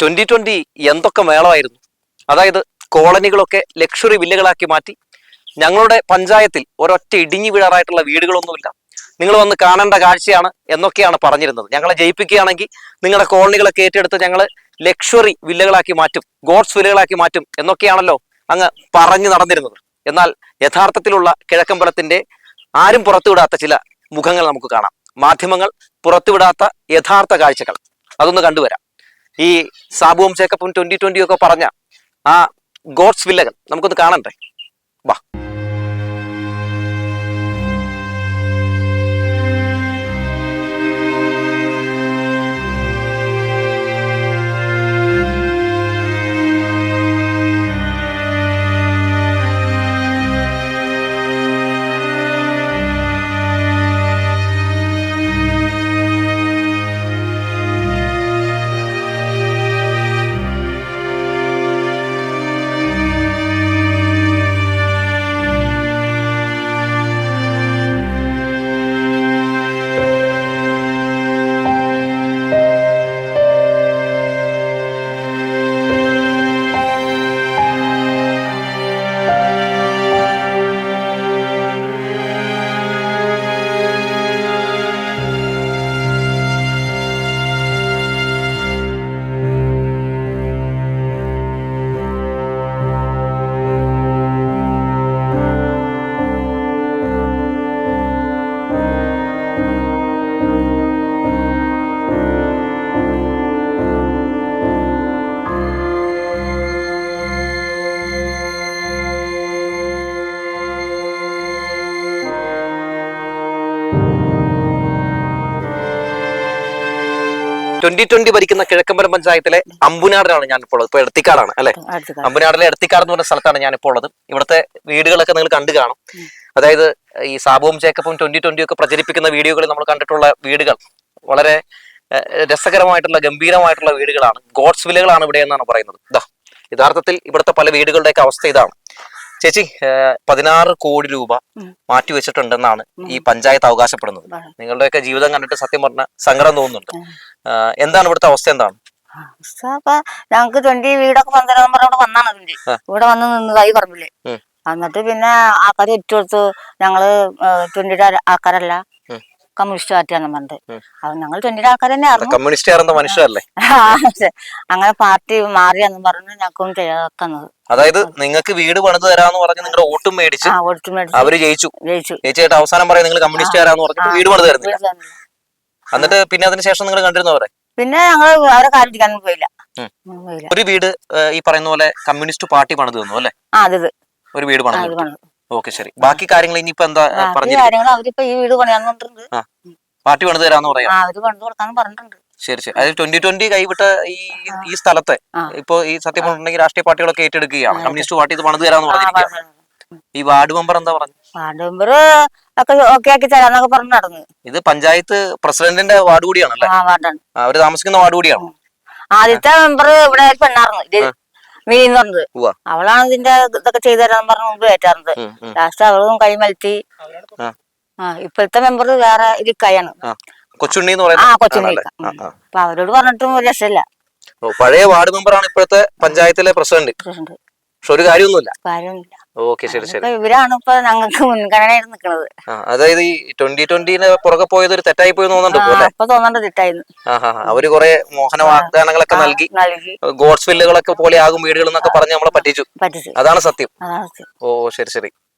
Twenty twenty എന്തൊക്കെ മേളമായിരുന്നു? അതായത് കോളനികളൊക്കെ luxury വില്ലകളാക്കി മാറ്റി ഞങ്ങളുടെ പഞ്ചായത്തിൽ ഒരൊറ്റ ഇടിഞ്ഞു വീഴാറായിട്ടുള്ള വീടുകളൊന്നുമില്ല. നിങ്ങൾ വന്ന് കാണേണ്ട കാഴ്ചയാണ് എന്നൊക്കെയാണ് പറഞ്ഞിരുന്നത്. ഞങ്ങളെ ജയിപ്പിക്കുകയാണെങ്കിൽ നിങ്ങളുടെ കോളനികളൊക്കെ ഏറ്റെടുത്ത് ഞങ്ങൾ ലക്ഷറി വില്ലകളാക്കി മാറ്റും ഗോഡ്സ് വില്ലകളാക്കി മാറ്റും എന്നൊക്കെയാണല്ലോ അങ്ങ് പറഞ്ഞു നടന്നിരുന്നത്. എന്നാൽ യഥാർത്ഥത്തിലുള്ള കിഴക്കമ്പലത്തിന്റെ ആരും പുറത്തുവിടാത്ത ചില മുഖങ്ങൾ നമുക്ക് കാണാം. മാധ്യമങ്ങൾ പുറത്തുവിടാത്ത യഥാർത്ഥ കാഴ്ചകൾ. അതൊന്ന് കണ്ടുവരാം. ഈ സാബുവും ചേക്കപ്പും ട്വന്റി ട്വന്റി ഒക്കെ പറഞ്ഞ ആ ഗോഡ്സ് വില്ലകൾ നമുക്കൊന്ന് കാണണ്ടേ? ട്വന്റി ട്വന്റി ഭരിക്കുന്ന കിഴക്കമ്പലം പഞ്ചായത്തിലെ അമ്പുനാടിലാണ് ഞാൻ ഇപ്പോൾ ഉള്ളത്. ഇപ്പൊ എടത്തിക്കാടാണ് അല്ലെ? അമ്പുനാടിലെ. എടത്തിക്കാട് എന്ന് പറഞ്ഞ സ്ഥലത്താണ് ഞാൻ ഇപ്പോൾ ഉള്ളത്. ഇവിടുത്തെ വീടുകളൊക്കെ നിങ്ങൾ കണ്ടു കാണും. അതായത് ഈ സാബുവും ചേക്കപ്പും ട്വന്റി ട്വന്റി ഒക്കെ പ്രചരിപ്പിക്കുന്ന വീഡിയോകളിൽ നമ്മൾ കണ്ടിട്ടുള്ള വീടുകൾ വളരെ രസകരമായിട്ടുള്ള ഗംഭീരമായിട്ടുള്ള വീടുകളാണ്. ഗോഡ്സ് വിലകളാണ് ഇവിടെ എന്നാണ് പറയുന്നത്. ഇതാ യഥാർത്ഥത്തിൽ ഇവിടുത്തെ പല വീടുകളുടെയൊക്കെ അവസ്ഥ ഇതാണ്. ചേച്ചി പതിനാറ് കോടി രൂപ. മാറ്റി വെച്ചിട്ടുണ്ടെന്നാണ് ഈ പഞ്ചായത്ത് അവകാശപ്പെടുന്നത്. നിങ്ങളുടെയൊക്കെ ജീവിതം കണ്ടിട്ട് സത്യം പറഞ്ഞ സങ്കടം തോന്നുന്നുണ്ട്. എന്താണ് ഇവിടുത്തെ അവസ്ഥ എന്താണ്? ഞങ്ങക്ക് ട്വന്റി വീടൊക്കെ പറഞ്ഞ ഇവിടെ വന്നാണ് അതിന്റെ. ഇവിടെ വന്ന് നിന്നതായി പറമ്പില്ലേ. എന്നിട്ട് പിന്നെ ആൾക്കാർ ഒറ്റ കൊടുത്തു. ഞങ്ങൾ ട്വന്റിയുടെ ആൾക്കാരല്ല. കമ്മ്യൂണിസ്റ്റ് പാർട്ടിയാണെന്ന് പറഞ്ഞിട്ട്. ഉം. അപ്പൊ ഞങ്ങൾ ട്വന്റിയുടെ ആൾക്കാർ തന്നെ കമ്മ്യൂണിസ്റ്റുകാരെന്ന മനുഷ്യരല്ലേ അങ്ങനെ പാർട്ടി മാറിയെന്ന് പറഞ്ഞ് ഞങ്ങൾക്കും തന്നത് അതായത് നിങ്ങൾക്ക് വീട് പണിത് തരാന്ന് പറഞ്ഞ് നിങ്ങളുടെ വോട്ടും മേടിച്ച് അവർ ജയിച്ചു. ജയിച്ചു. ചേച്ചിയായിട്ട് അവസാനം പറയാം നിങ്ങൾ കമ്മ്യൂണിസ്റ്റുകാരാന്ന് പറഞ്ഞിട്ട് വീട് പണിത് തരുന്നില്ല. എന്നിട്ട് പിന്നെ അതിന് ശേഷം നിങ്ങൾ കണ്ടിരുന്നു അവരെ? പിന്നെ ഞങ്ങൾ അവരെ കാര്യം പോയില്ല. ഒരു വീട് ഈ പറയുന്ന പോലെ കമ്മ്യൂണിസ്റ്റ് പാർട്ടി പണിത് തന്നു അല്ലെ? ആ അതെ ഒരു വീട് പണിത് ഓക്കെ ശരി. ബാക്കി കാര്യങ്ങൾ ഇനിയിപ്പോ എന്താ പറഞ്ഞു പറഞ്ഞിരിക്കും കാര്യങ്ങൾ അവരിപ്പോ ഈ വീട് പാർട്ടി പണിത് തരാന്ന് പറയാം. ആ അവർ പണിത് കൊടുക്കാന്ന് പറഞ്ഞിട്ടുണ്ട്. ശരി ശരി. അതായത് ട്വന്റി ട്വന്റി കൈവിട്ട ഈ ഈ സ്ഥലത്തെ ഇപ്പോ ഈ സത്യം പറഞ്ഞിട്ടുണ്ടെങ്കിൽ രാഷ്ട്രീയ പാർട്ടികളൊക്കെ ഏറ്റെടുക്കുകയാണ്. കമ്മ്യൂണിസ്റ്റ് പാർട്ടി ഇത് പണിത് തരാന്ന് പറഞ്ഞിരിക്കുകയാണ്. ഈ വാർഡ് മെമ്പർ എന്താ പറഞ്ഞു വാർഡ് മെമ്പർ ഒക്കെ ഓക്കെ ആക്കി തരാന്നൊക്കെ പറഞ്ഞു നടന്നു. ഇത് പഞ്ചായത്ത് പ്രസിഡന്റിന്റെ വാർഡ് കൂടിയാണല്ലേ? ആ വാർഡാണ്. അവർ താമസിക്കുന്ന വാർഡ് കൂടിയാണ്? ആദ്യത്തെ മെമ്പർ ഇവിടെ ഒരു പെണ്ണായിരുന്നു ഇത് മിനി എന്ന് പറഞ്ഞത് അവളാണ് ഇതിന്റെ ഇതൊക്കെ ചെയ്തു തരാന്ന് പറഞ്ഞ് മുമ്പ് ഏറ്റാറുണ്ട്. ലാസ്റ്റ് അവളും കൈ മലത്തി. ആ. ഇപ്പോഴത്തെ മെമ്പർ വേറെ ഇരിക്കയാണ്. കൊച്ചുണ്ണി ആ കൊച്ചുണ്ണി. അപ്പൊ അവരോട് പറഞ്ഞിട്ടും ഒരു രക്ഷയില്ല. പഴയ വാർഡ് മെമ്പറാണ് ഇപ്പോഴത്തെ പഞ്ചായത്തിലെ പ്രസിഡന്റ്. പക്ഷെ ഒരു കാര്യമൊന്നുമില്ല. കാര്യമൊന്നുമില്ല. ഓക്കെ ശരി ശരി. ഇപ്പൊ ഇവരാണ് ഇപ്പൊ ഞങ്ങൾക്ക് മുൻഗണനയായിട്ട് നിൽക്കുന്നത് ആ, അതായത് ഈ ട്വന്റി ട്വന്റിന് പുറകെ പോയത് ഒരു തെറ്റായി പോയി തോന്നുന്നുണ്ട് ആഹാ അവർ കുറെ മോഹന വാഗ്ദാനങ്ങളൊക്കെ നൽകി. ഗോഡ്സ് വില്ലുകളൊക്കെ പോലെ ആകും വീടുകൾ എന്നൊക്കെ പറഞ്ഞ് നമ്മളെ പറ്റിച്ചു. അതാണ് സത്യം. ഓ ശരി ശരി.